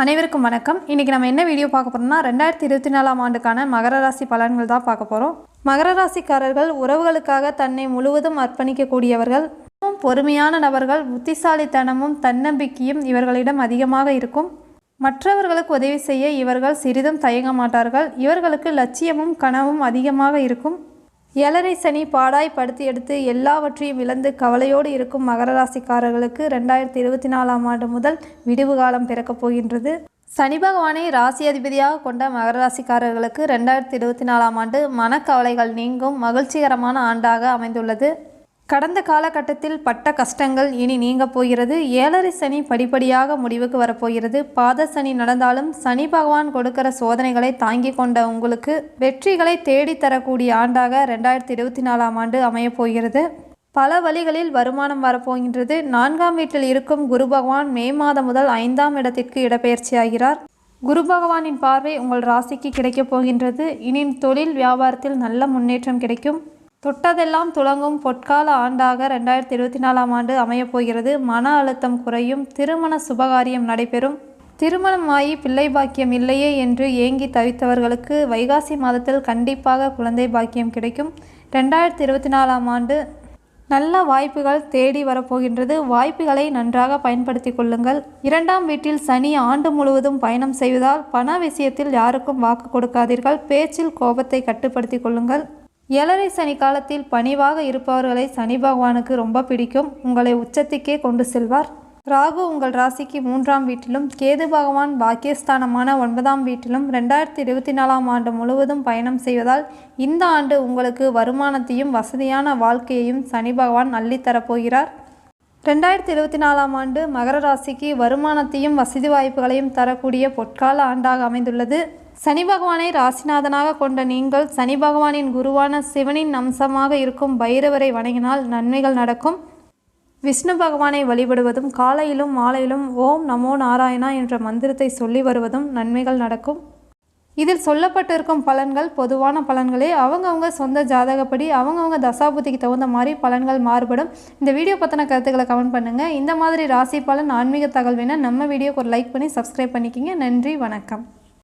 அனைவருக்கும் வணக்கம். இன்றைக்கி நம்ம என்ன வீடியோ பார்க்க போகிறோம்னா ரெண்டாயிரத்தி இருபத்தி நாலாம் ஆண்டுக்கான மகர ராசி பலன்கள் தான் பார்க்க போகிறோம் மகர ராசிக்காரர்கள் உறவுகளுக்காக தன்னை முழுவதும் அர்ப்பணிக்கக்கூடியவர்கள். மிகவும் பொறுமையான நபர்கள் புத்திசாலித்தனமும் தன்னம்பிக்கையும் இவர்களிடம் அதிகமாக இருக்கும். மற்றவர்களுக்கு உதவி செய்ய இவர்கள் சிறிதும் தயங்க மாட்டார்கள். இவர்களுக்கு லட்சியமும் கனவும் அதிகமாக இருக்கும். ஏழரை சனி பாடாய் படுத்தி எடுத்து எல்லாவற்றையும் இழந்து கவலையோடு இருக்கும் மகர ராசிக்காரர்களுக்கு ரெண்டாயிரத்தி இருபத்தி நாலாம் ஆண்டு முதல் விடுவு காலம் பிறக்கப் போகின்றது. சனி பகவானை ராசி அதிபதியாக கொண்ட மகர ராசிக்காரர்களுக்கு ரெண்டாயிரத்தி இருபத்தி நாலாம் ஆண்டு மனக்கவலைகள் நீங்கும் மகிழ்ச்சிகரமான ஆண்டாக அமைந்துள்ளது. கடந்த காலகட்டத்தில் பட்ட கஷ்டங்கள் இனி நீங்க போகிறது. ஏழரை சனி படிப்படியாக முடிவுக்கு வரப்போகிறது. பாத சனி நடந்தாலும் சனி பகவான் கொடுக்கிற சோதனைகளை தாங்கி கொண்ட உங்களுக்கு வெற்றிகளை தேடித்தரக்கூடிய ஆண்டாக ரெண்டாயிரத்தி இருபத்தி நாலாம் ஆண்டு அமையப்போகிறது பல வழிகளில் வருமானம் வரப்போகின்றது. நான்காம் வீட்டில் இருக்கும் குரு பகவான் மே மாதம் முதல் ஐந்தாம் இடத்திற்கு இடப்பெயர்ச்சியாகிறார். குரு பகவானின் பார்வை உங்கள் ராசிக்கு கிடைக்கப் போகின்றது. இனி தொழில் வியாபாரத்தில் நல்ல முன்னேற்றம் கிடைக்கும். தொட்டதெல்லாம் துளங்கும் பொற்கால ஆண்டாக ரெண்டாயிரத்தி இருபத்தி நாலாம் ஆண்டு அமையப்போகிறது மன அழுத்தம் குறையும். திருமண சுபகாரியம் நடைபெறும். திருமணமாகி பிள்ளை பாக்கியம் இல்லையே என்று ஏங்கி தவித்தவர்களுக்கு வைகாசி மாதத்தில் கண்டிப்பாக குழந்தை பாக்கியம் கிடைக்கும். ரெண்டாயிரத்தி இருபத்தி நாலாம் ஆண்டு நல்ல வாய்ப்புகள் தேடி வரப்போகின்றது. வாய்ப்புகளை நன்றாக பயன்படுத்தி கொள்ளுங்கள். இரண்டாம் வீட்டில் சனி ஆண்டு முழுவதும் பயணம் செய்வதால் பண விஷயத்தில் யாருக்கும் வாக்கு கொடுக்காதீர்கள். பேச்சில் கோபத்தை கட்டுப்படுத்தி கொள்ளுங்கள். ஏழரை சனி காலத்தில் பணிவாக இருப்பவர்களை சனி பகவானுக்கு ரொம்ப பிடிக்கும். உங்களை உச்சத்துக்கே கொண்டு செல்வார். ராகு உங்கள் ராசிக்கு மூன்றாம் வீட்டிலும் கேது பகவான் பாக்கியஸ்தானமான ஒன்பதாம் வீட்டிலும் ரெண்டாயிரத்தி இருபத்தி நாலாம் ஆண்டு முழுவதும் பயணம் செய்வதால் இந்த ஆண்டு உங்களுக்கு வருமானத்தையும் வசதியான வாழ்க்கையையும் சனி பகவான் அள்ளித்தரப்போகிறார் ரெண்டாயிரத்தி இருபத்தி நாலாம் ஆண்டு மகர ராசிக்கு வருமானத்தையும் வசதி வாய்ப்புகளையும் தரக்கூடிய பொற்கால ஆண்டாக அமைந்துள்ளது. சனி பகவானை ராசிநாதனாக கொண்ட நீங்கள் சனி பகவானின் குருவான சிவனின் அம்சமாக இருக்கும் பைரவரை வணங்கினால் நன்மைகள் நடக்கும். விஷ்ணு பகவானை வழிபடுவதும் காலையிலும் மாலையிலும் ஓம் நமோ நாராயணா என்ற மந்திரத்தை சொல்லி வருவதும் நன்மைகள் நடக்கும். இதில் சொல்லப்பட்டிருக்கும் பலன்கள் பொதுவான பலன்களே. அவங்கவுங்க சொந்த ஜாதகப்படி அவங்கவுங்க தசாபுத்திக்கு தகுந்த மாதிரி பலன்கள் மாறுபடும். இந்த வீடியோ பற்றின கருத்துக்களை கமெண்ட் பண்ணுங்கள் இந்த மாதிரி ராசி பலன் ஆன்மீக தகவல் வேணால் நம்ம வீடியோக்கு ஒரு லைக் பண்ணி சப்ஸ்கிரைப் பண்ணிக்கிங்க. நன்றி வணக்கம்.